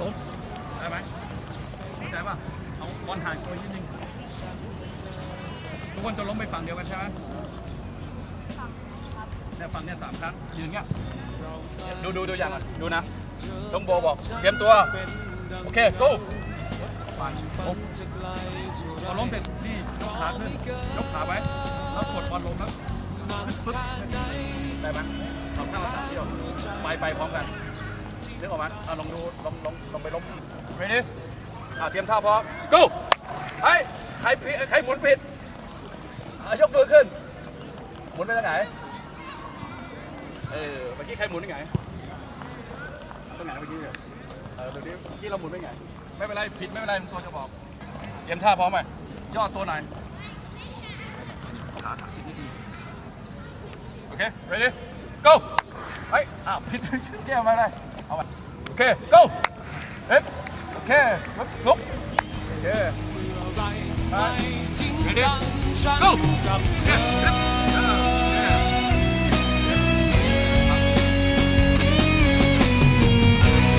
ล้มได้ไหมเข้าใจป่ะเอาบอลห่างตัวนิดนึงทุกคนจะล้มไปฝั่งเดียวกันใช่ไหมเนี่ยฝั่งเนี่ยสามครั้งยืนเงี้ยดูดูดูอย่างก่อนดูนะต้องโบบอกเตรียมตัว โอเค go ฟันล้มพอล้มเสร็จนี่ยกขาขึ้นยกขาไว้แล้วกดบอลลงแล้วปึ๊บได้ไหมเราข้างละสามเที่ยวไปไปพร้อมกัน นึกออกไหมอะลองดูลองลองลองไปล้ม ready อะเตรียมท่าพร้อม go เฮ้ยใครผิดใครหมุนผิดอะยกมือขึ้น หมุนไปทางไหน เออ เมื่อกี้ใครหมุนไปไหนตรงไหนเมื่อกี้เนี่ยเออเดี๋ยวนี้เมื่อกี้เราหมุนไปไหนไม่เป็นไร ผิดไม่เป็นไรตัวจะบอก เตรียมท่าพร้อมไหมย่อตัวหน่อยขาขาชิดนิดนึงโอเค ready go เฮ้ย อ้าว ผิดแก้วมาเลย เอาไปโอ เค go เอ๊ะโอเคลุกลุกโอเคไป ready go เอ๊ะเอ๊ะเออเอ๊ะ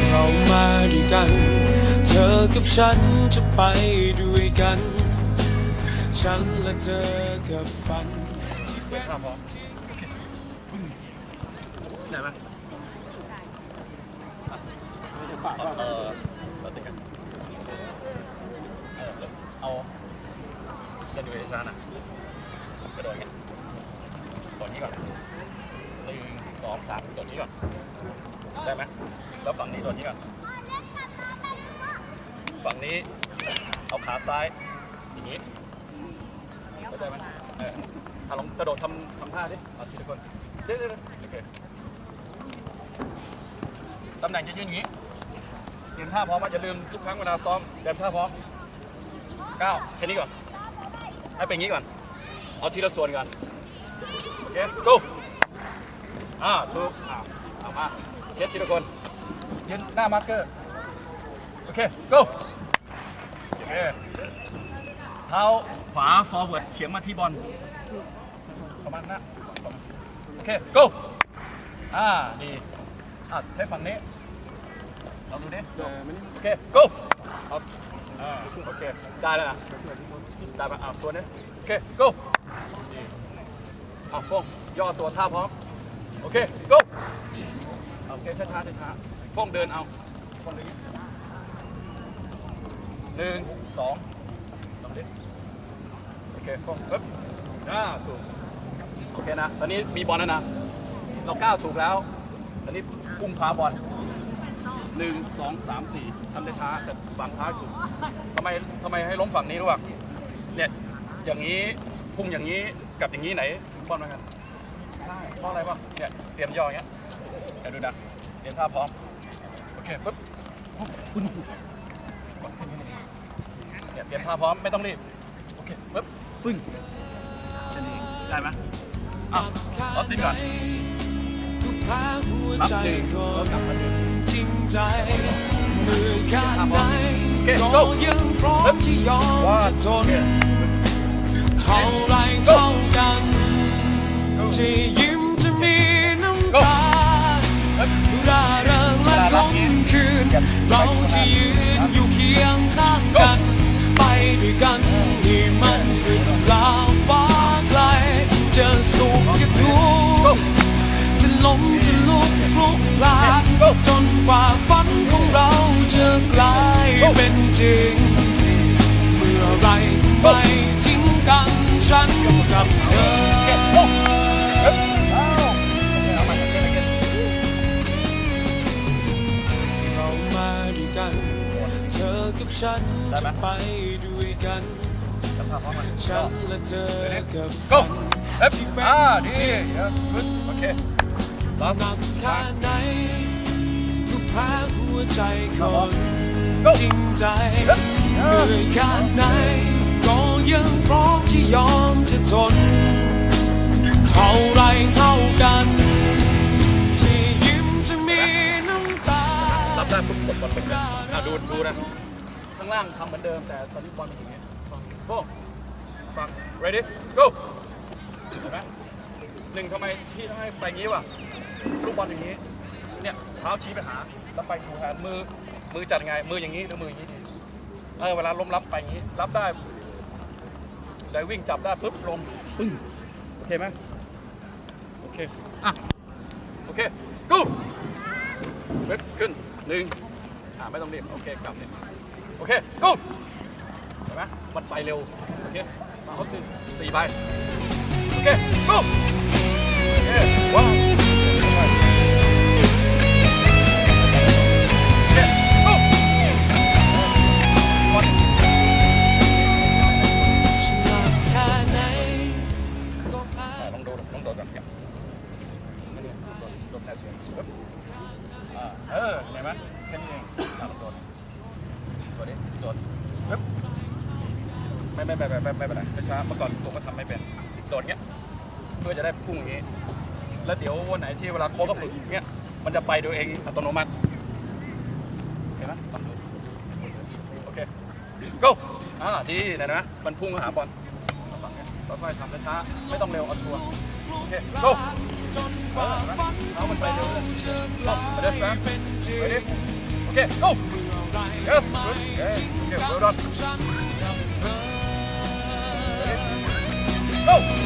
เรามาด้วยกัน เธอกับฉันจะไปด้วยกัน ฉันและเธอกับฝันที่เป็นครับผม โอเคอืมได้ไหมเออเราติดกันเออเอาเล่นดูเอซ่าน่ะกระโดดไงตัวนี้ก่อนหนึ่งสองสามตัวนี้ก่อน ได้ไหมแล้วฝั่งนี้ตัวนี้ก่อน ฝั่งนี้เอาขาซ้ายอย่างนี้เข้าใจไหมเอออะลองกระโดดทำทำท่าดิเอาทีละคนเดี๋ยวเดี๋ยวเดี๋ยวโอเคตำแหน่งจะยืนอย่างนี้ เตรียมท่าพร้อมอย่าลืมทุกครั้งเวลาซ้อมเตรียมท่าพร้อมก้าวแค่นี้ก่อน ให้เป็นอย่างนี้ก่อน เอาทีละส่วนก่อนโอเค go อ่าถูกอ่าเอามาเช็ดทีละคนยืนหน้ามาร์คเกอร์ โอเค go โอเคเท้าขวา forward เฉียงมาที่บอลประมาณนั้นโอเค go อ่า ดี อะใช้ฝั่งนี้ องดูดิโอเค go เอาอ่าโอเค ได้แล้วนะได้ปะอะตัวนี้โอเค go ดีอะฟงย่อตัวท่าพร้อม โอเค go โอเค ช้าช้าๆช้าๆฟงเดินเอาฟงเดินหนึ่งสองลองดิโอเคก้มปึ๊บอ่าถูกโอเคนะ ตอนนี้มีบอลแล้วนะ เราก้าวถูกแล้วตอนนี้พุ่งพาบอล หนึ่งสองสามสี่ทำได้ช้าแต่ฝั่งท้ายสุดทำไมทำไมให้ล้มฝั่งนี้รู้ป่ะเนี่ยอย่างนี้พุ่งอย่างนี้กับอย่างนี้ไหนถึงบอลเหมือนกันใช่เพราะอะไรป่ะเนี่ยเตรียมย่ออย่างเงี้ยเดี๋ยวดูนะเตรียมท่าพร้อมโอเคปึ๊บปุ้งกดขึ้นนิดนึงเนี่ยเตรียมท่าพร้อมไม่ต้องรีบโอเคปึ๊บปึ้งได้ไหมอ้าวรถติดก่อนกูพาหัวรับหนึ่งแล้วกลับมาดึงจริง ใจเมื่อแค่ไหนโอเคก็ go ยังพร้อมที่ยอมว่าจะทนเนี่ยเท่าไรเท่ากันที่ยิ้มจะมีน้ำตาปึ๊บร่าเริงและคมคืน เราจะยืนอยู่เคียงข้างกัน ไปด้วยกันที่มันสุดลาฟ้าไกลจะสุขจะทุกข์จะล้มจะลุกพลุกพลาน จนกว่าฝันของเราจะกลายเป็นจริง เมื่อไรไม่ทิ้งกันฉันกับเธอเก็บปุ๊บปึ๊บอ้าวโอเคเอาใหม่โอเคโอเคเรามาด้วยกันเธอกับฉันจะไปด้วยกันจับท่าพร้อมกันฉันและเธอกับ go ฝันปึ๊บอ่าดี yes good โอเค last หนักแค่ไหน ก็แพ้หัวใจคน go จริงใจเหนื่อยแค่ไหนก็ยังพร้อมที่ยอมจะทน เท่าไรเท่ากัน ที่ยิ้มจะมีน้ำตารับได้ปุ๊บกดบอลไปเลยอะดูดูนะ ข้างล่างทำเหมือนเดิมแต่ตอนนี้บอลเป็นอย่างนี้ฟังโก้ฟัง ready go เห็นไหมหนึ่งทำไมพี่ต้องให้ไปอย่างนี้วะลูกบอลอย่างนี้ เนี่ยเท้าชี้ไปหา แล้วไปทูแฮนด์มือมือจัดยังไงมืออย่างนี้หรือมืออย่างนี้ดีเออเวลาล้มรับไปอย่างนี้ รับได้ได้วิ่งจับได้ปุ๊บลงปึ้งโอเคไหมโอเคอะโอเค go เว็บขึ้นหนึ่งอ่าไม่ต้องรีบโอเคกลับเนี่ยโอเค go เห็นไหมมันไปเร็วโอเคมาเขาคือสี่ใบโอเค go โอเคว้า แค่นี้เองอะลองโดดโดดดิโดดไม่ไม่ไม่ไม่ไม่ไม่เป็นไรช้าเมื่อก่อนผมก็ทำไม่เป็นโดดเงี้ยเพื่อจะได้พุ่งอย่างงี้ แล้วเดี๋ยววันไหนที่เวลาโค้ชก็ฝึกเงี้ยมันจะไปโดยเองอัตโนมัติเห็นไหมโอเค go อ่าดีเห็นไหมมันพุ่งเข้าหาบอลค่อยๆทำช้าๆไม่ต้องเร็วเอาชัวร์โอเค go เอามันไปเร็วเลยเอาเดี๋ยวสามเป็น Okay, go! Yes. Okay, okay, load up. Go!